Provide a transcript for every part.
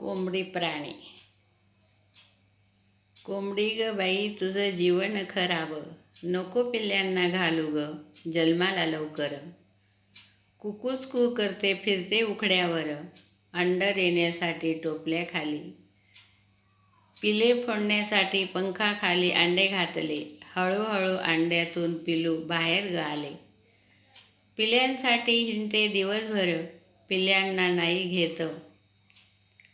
कोंबडी प्राणी. कोंबडी ग बाई तुझं जीवन खराब. नको पिल्ल्यांना घालू ग जन्माला लवकर. कुकूच कू करते फिरते उखड्यावर अंड देण्यासाठी टोपल्याखाली पिले फोडण्यासाठी पंखाखाली अंडे घातले हळूहळू अंड्यातून पिलू बाहेर ग आले. पिल्यांसाठी हिंडते दिवसभर पिल्ल्यांना नाही घेतं.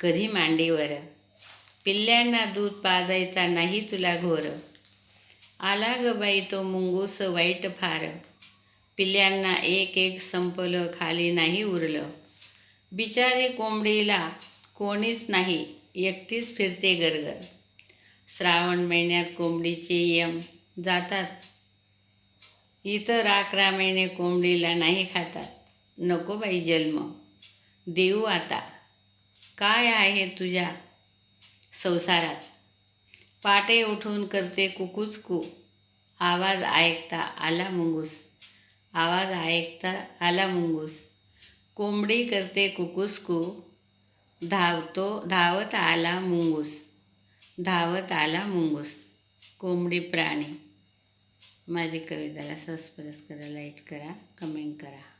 कधी मांडीवर पिल्ल्यांना दूध पाजायचा नाही तुला घोर. आला ग बाई तो मुंगूस वाईट फार. पिल्ल्यांना एक एक संपलं खाली नाही उरलं. बिचारी कोंबडीला कोणीच नाही एकटीच फिरते गरगर श्रावण महिन्यात कोंबडीचे यम जातात. इतर अकरा महिने कोंबडीला नाही खातात. नको बाई जन्म. देऊ आता. काय आहे तुझ्या संसारात? पाटे उठून करते कुकूच कू आवाज ऐकता आला मुंगूस. आवाज ऐकता आला मुंगूस. कोंबडी करते कुकूस कू धावतो धावत आला मुंगूस. धावत आला मुंगूस. कोंबडी प्राणी. माझी कविताला सबस्क्राईब करा लाइट करा कमेंट करा.